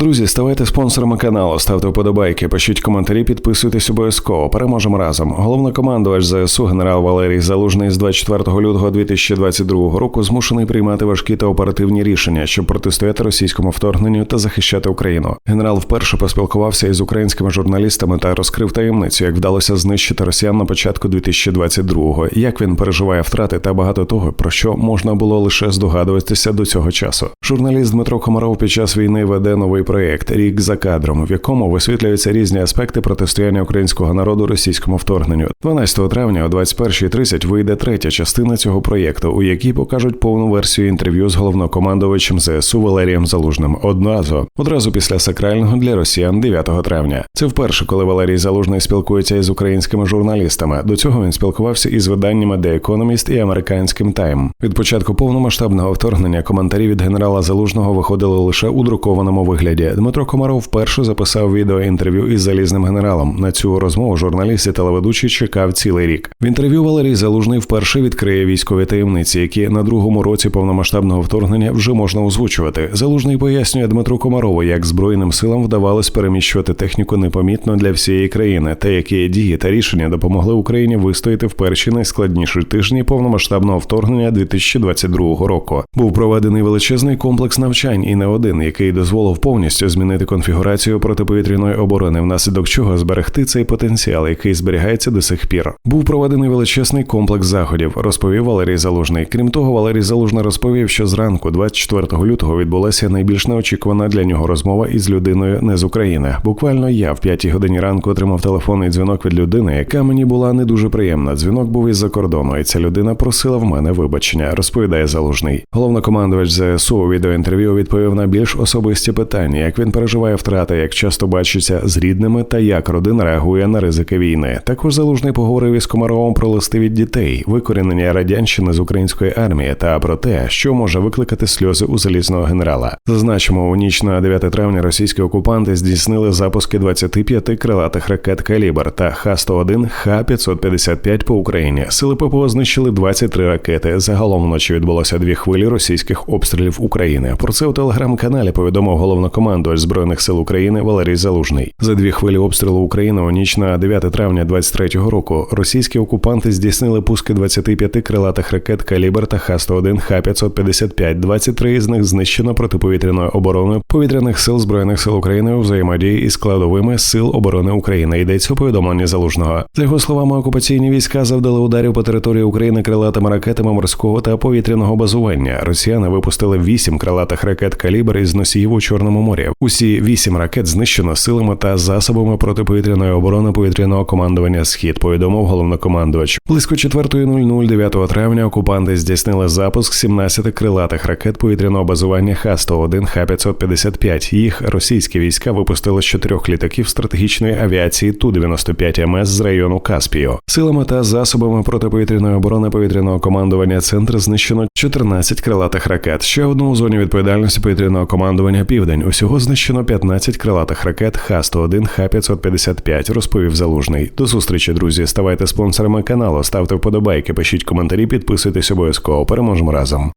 Друзі, ставайте спонсорами каналу, ставте вподобайки, пишіть коментарі, підписуйтесь обов'язково. Переможемо разом. Головнокомандувач ЗСУ генерал Валерій Залужний з 24 лютого 2022 року змушений приймати важкі та оперативні рішення, щоб протистояти російському вторгненню та захищати Україну. Генерал вперше поспілкувався із українськими журналістами та розкрив таємницю, як вдалося знищити росіян на початку 2022-го, як він переживає втрати та багато того, про що можна було лише здогадуватися до цього часу. Журналіст Дмитро Комаров під час війни веде новий проєкт Рік за кадром, в якому висвітлюються різні аспекти протистояння українського народу російському вторгненню. 12 травня о 21.30 вийде третя частина цього проєкту, у якій покажуть повну версію інтерв'ю з головнокомандувачем ЗСУ Валерієм Залужним. Одразу одразу після сакрального для росіян 9 травня. Це вперше, коли Валерій Залужний спілкується із українськими журналістами. До цього він спілкувався із виданнями The Economist і американським Time. Від початку повномасштабного вторгнення коментарі від генерала Залужного виходили лише у друкованому вигляді. Дмитро Комаров вперше записав відеоінтерв'ю із залізним генералом. На цю розмову журналіст і телеведучий чекав цілий рік. В інтерв'ю Валерій Залужний вперше відкриє військові таємниці, які на другому році повномасштабного вторгнення вже можна озвучувати. Залужний пояснює Дмитру Комарову, як збройним силам вдавалось переміщувати техніку непомітно для всієї країни, та які дії та рішення допомогли Україні вистояти в перші найскладніші тижні повномасштабного вторгнення 2022 року. Був проведений величезний комплекс навчань і не один, який дозволив повністю змінити конфігурацію протиповітряної оборони, внаслідок чого зберегти цей потенціал, який зберігається до сих пір. Був проведений величезний комплекс заходів, розповів Валерій Залужний. Крім того, Валерій Залужний розповів, що зранку, 24 лютого, відбулася найбільш неочікувана для нього розмова із людиною не з України. Буквально я в п'ятій годині ранку отримав телефонний дзвінок від людини, яка мені була не дуже приємна. Дзвінок був із-за кордону, і ця людина просила в мене вибачення. Розповідає Залужний. Головнокомандувач ЗСУ у відеоінтерв'ю відповів на більш особисті питання, як він переживає втрати, як часто бачиться з рідними та як родина реагує на ризики війни. Також залужний поговорив із Комаровим про листи від дітей, викорінення радянщини з української армії та про те, що може викликати сльози у залізного генерала. Зазначимо, у ніч на 9 травня російські окупанти здійснили запуски 25 крилатих ракет «Калібр» та Х-101, Х-555 по Україні. Сили ППО знищили 23 ракети. Загалом вночі відбулося дві хвилі російських обстрілів України. Про це у телеграм-каналі повідомив головнокомандувач збройних сил України Валерій Залужний. За дві хвилі обстрілу України у ніч на 9 травня 23-го року російські окупанти здійснили пуски 25 крилатих ракет «Калібр» та Х-101, Х-555. 23 з них знищено протиповітряною обороною повітряних сил збройних сил України у взаємодії із складовими сил оборони України. Йдеться у повідомленні залужного. За його словами, окупаційні війська завдали ударів по території України крилатими ракетами морського та повітряного базування. Росіяни випустили вісім крилатих ракет «Калібр» із носіїв у Чорному морі. Усі вісім ракет знищено силами та засобами протиповітряної оборони повітряного командування Схід. Повідомив головнокомандувач. Близько 4.00 9 травня окупанти здійснили запуск 17 крилатих ракет повітряного базування Х-101, Х-555. Їх російські війська випустили з чотирьох літаків стратегічної авіації Ту-95 МС з району Каспію. Силами та засобами протиповітряної оборони повітряного командування центр знищено 14 крилатих ракет. Ще одну у зоні відповідальності повітряного командування Південь. Усього знищено 15 крилатих ракет Х-101, Х-555, розповів Залужний. До зустрічі, друзі. Ставайте спонсорами каналу, ставте вподобайки, пишіть коментарі, підписуйтесь обов'язково. Переможемо разом.